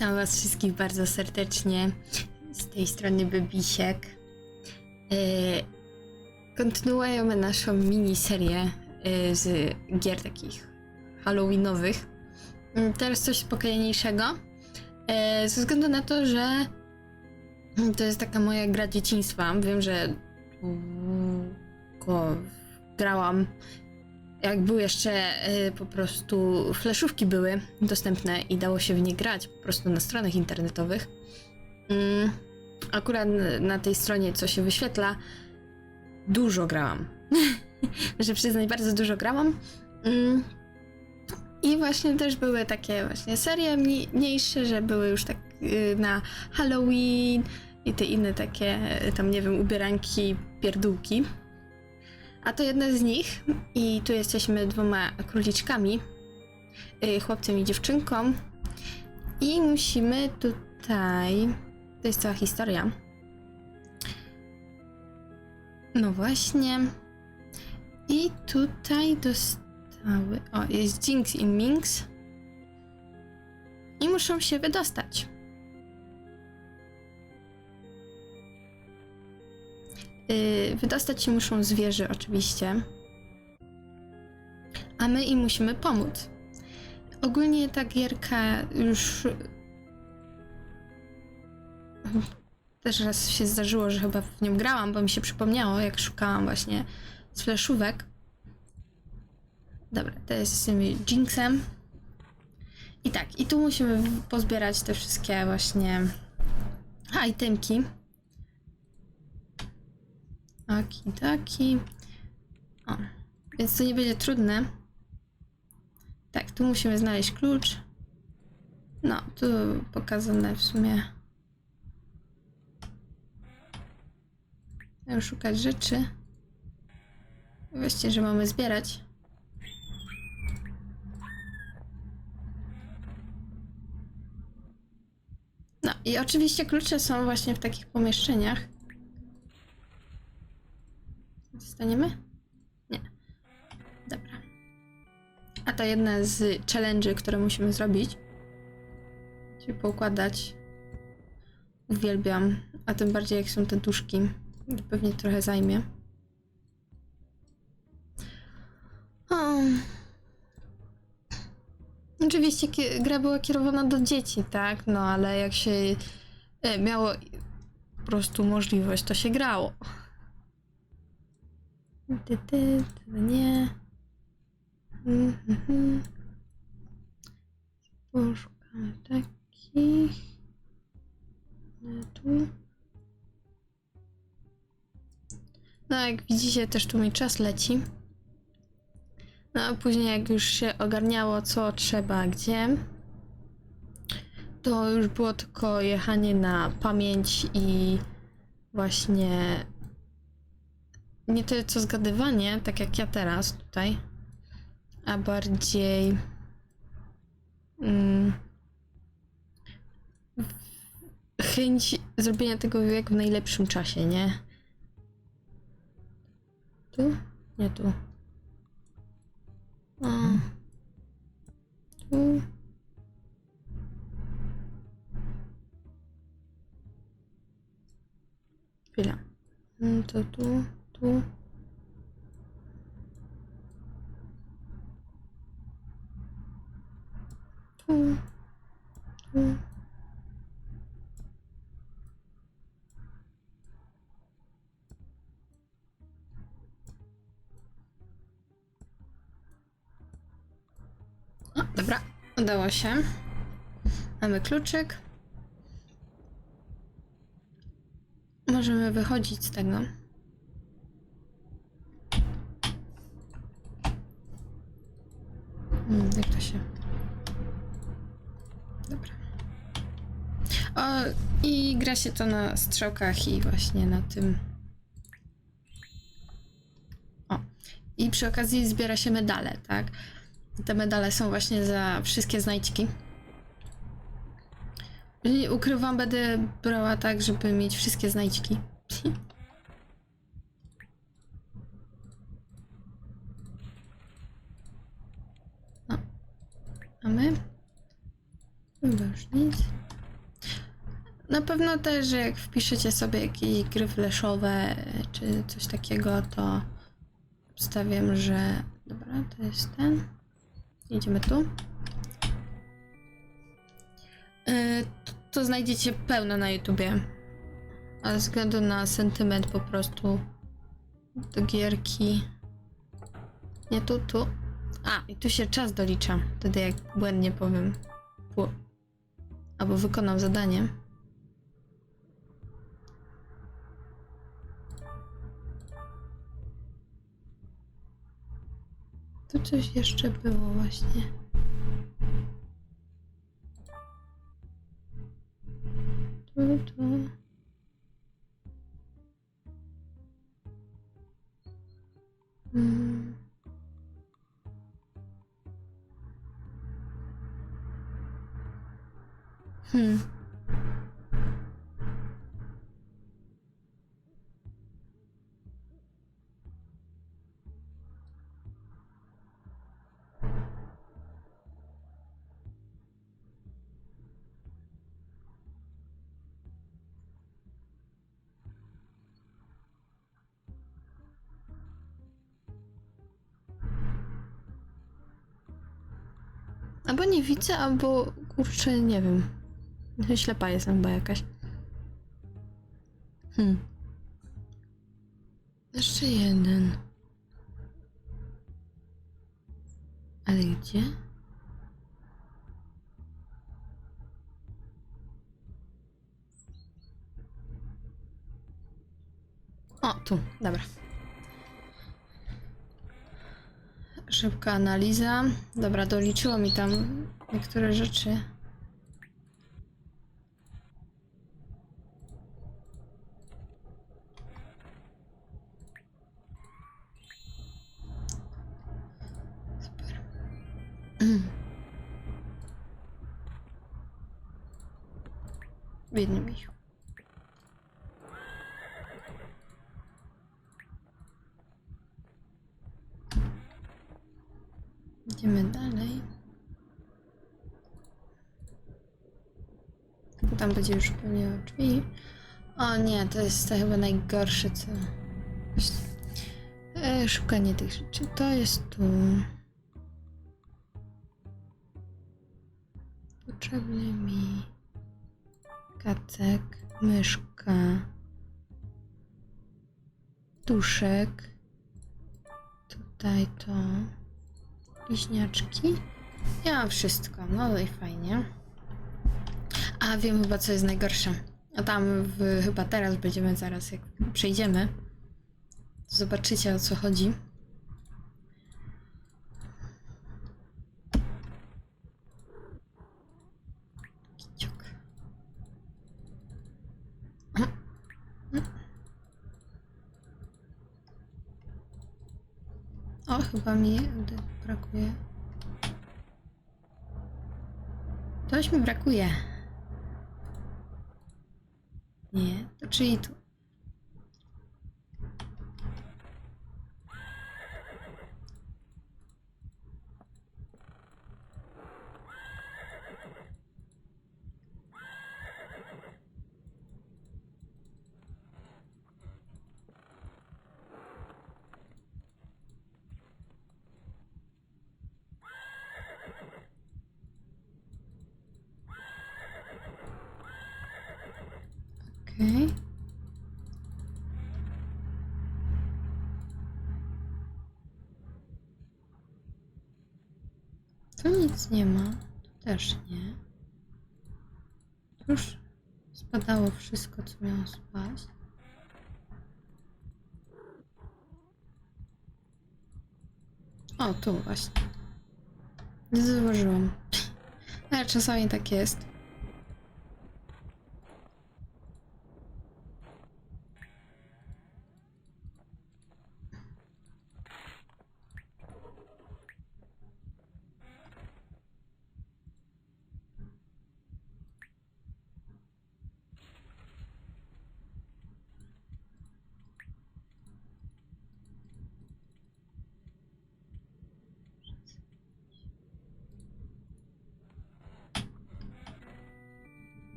Witam Was wszystkich bardzo serdecznie. Z tej strony Bybisiek. Yy, kontynuujemy naszą miniserię yy, z gier takich halloweenowych. Yy, teraz coś spokojniejszego. Yy, ze względu na to, że to jest taka moja gra dzieciństwa. Wiem, że długo grałam jak były jeszcze y, po prostu fleszówki były dostępne i dało się w nie grać po prostu na stronach internetowych. Mm, akurat na tej stronie, co się wyświetla, dużo grałam. że przyznać, bardzo dużo grałam. Mm, I właśnie też były takie właśnie serie mni- mniejsze, że były już tak y, na Halloween i te inne takie, y, tam nie wiem, ubieranki, pierdółki. A to jedna z nich. I tu jesteśmy dwoma króliczkami, y, chłopcem i dziewczynką. I musimy tutaj. To jest cała historia. No właśnie. I tutaj dostały. O, jest Jinx i Minx. I muszą się wydostać. Yy, wydostać się muszą zwierzę, oczywiście. A my im musimy pomóc. Ogólnie ta gierka już. Też raz się zdarzyło, że chyba w nią grałam, bo mi się przypomniało, jak szukałam właśnie z fleszówek. Dobra, to jest z tym Jinxem. I tak, i tu musimy pozbierać te wszystkie właśnie itemki. Taki, taki. O, więc to nie będzie trudne. Tak, tu musimy znaleźć klucz. No, tu pokazane w sumie. Szukać rzeczy. Właściwie, że mamy zbierać. No i oczywiście klucze są właśnie w takich pomieszczeniach. Dostaniemy? Nie. Dobra. A to jedna z challenge'y, które musimy zrobić. Czyli poukładać. Uwielbiam. A tym bardziej jak są te duszki. To pewnie trochę zajmie. O. Oczywiście gra była kierowana do dzieci, tak? No ale jak się e, miało po prostu możliwość, to się grało. Ty, ty, ty, nie. Mhm, mhm. Poszukamy takich. Tu. No, jak widzicie, też tu mi czas leci. No, a później, jak już się ogarniało, co trzeba, gdzie, to już było tylko jechanie na pamięć i właśnie nie tyle co zgadywanie, tak jak ja teraz tutaj, a bardziej mm, chęć zrobienia tego jak w najlepszym czasie, nie? Tu? Nie tu. A. Tu. Chwila. Mm, To tu, tu. Tu. Tu. O, dobra, udało się. Mamy kluczyk. Możemy wychodzić z tego. Hmm, jak to się. Dobra. O, i gra się to na strzałkach i właśnie na tym. O. I przy okazji zbiera się medale, tak? Te medale są właśnie za wszystkie znajdźki. Ukrywam, będę brała tak, żeby mieć wszystkie znajdźki. Mamy? Nic. Na pewno też, jak wpiszecie sobie jakieś gry flashowe czy coś takiego, to obstawiam, że. Dobra, to jest ten. Idziemy tu. Yy, to, to znajdziecie pełno na YouTubie. A ze względu na sentyment po prostu do gierki. Nie tu, tu. A, i tu się czas dolicza. Wtedy jak błędnie powiem. Pu- Albo wykonam zadanie. Tu coś jeszcze było właśnie. Tu, tu. Mm. Albo nie widzę, albo kurczę, nie wiem. Ślepa jestem chyba jakaś. Hmm. Jeszcze jeden. Ale gdzie? O, tu, dobra. Szybka analiza. Dobra, doliczyło mi tam niektóre rzeczy. Super. Biedny. Idziemy dalej. Tam będzie już pewnie drzwi. O nie, to jest to chyba najgorsze, co... E, szukanie tych rzeczy. To jest tu. Potrzebny mi kacek, myszka, duszek. Tutaj to bliźniaczki. Ja wszystko, no i fajnie. A wiem chyba co jest najgorsze. A tam w, chyba teraz będziemy zaraz, jak przejdziemy. to Zobaczycie o co chodzi. O, chyba mi brakuje. Coś mi brakuje. Czyli. Nic nie ma. Tu też nie. Tu już spadało wszystko, co miało spaść. O, tu właśnie. Nie zauważyłam. Ale czasami tak jest.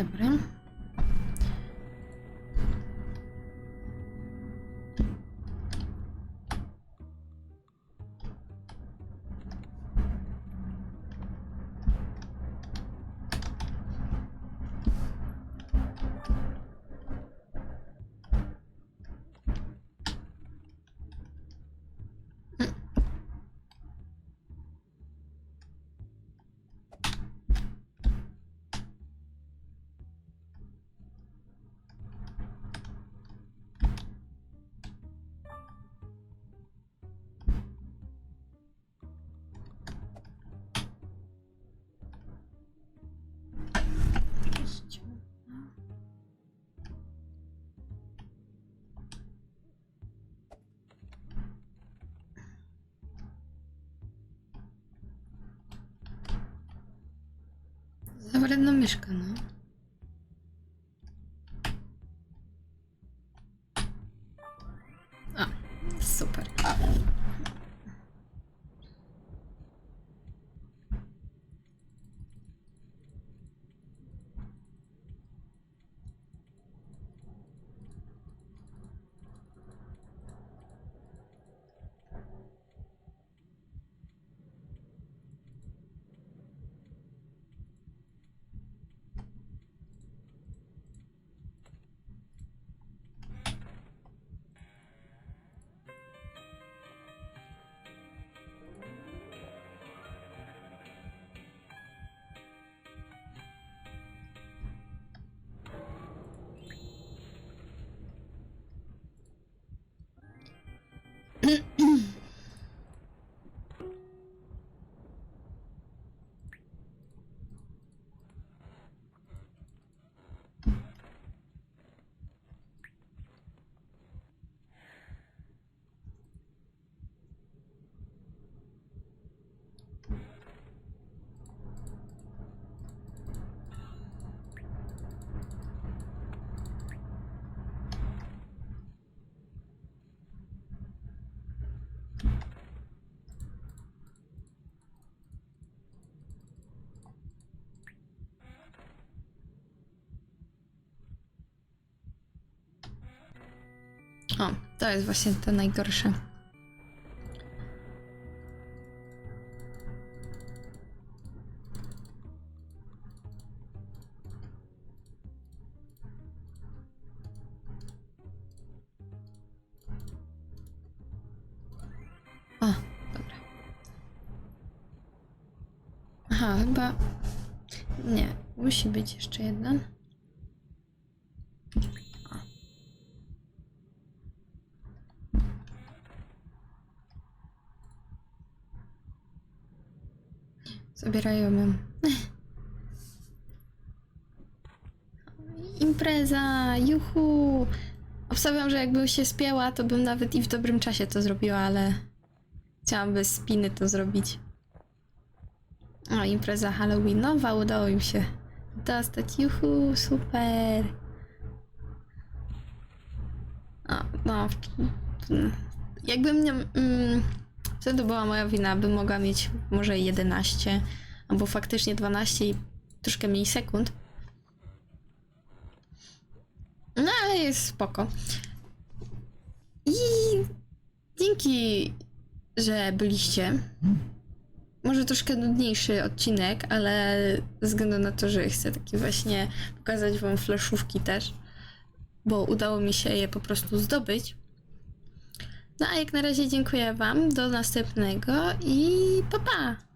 Dobra. Za wredna myszka, no. A, super. To jest właśnie to najgorsze. O, dobra. Aha, chyba. Nie, musi być jeszcze jeden. Zabierają ją. Impreza, juhu! Obstawiam, że jakbym się spięła, to bym nawet i w dobrym czasie to zrobiła, ale chciałam bez spiny to zrobić. O, impreza halloweenowa, udało im się dostać. Juhu, super! O, no, jakbym nie... Mm, Wtedy była moja wina, bym mogła mieć może 11, albo faktycznie 12 i troszkę mniej sekund. No ale jest spoko. I dzięki, że byliście. Może troszkę nudniejszy odcinek, ale ze względu na to, że chcę taki właśnie pokazać wam fleszówki też, bo udało mi się je po prostu zdobyć. No a jak na razie dziękuję Wam. Do następnego i pa pa!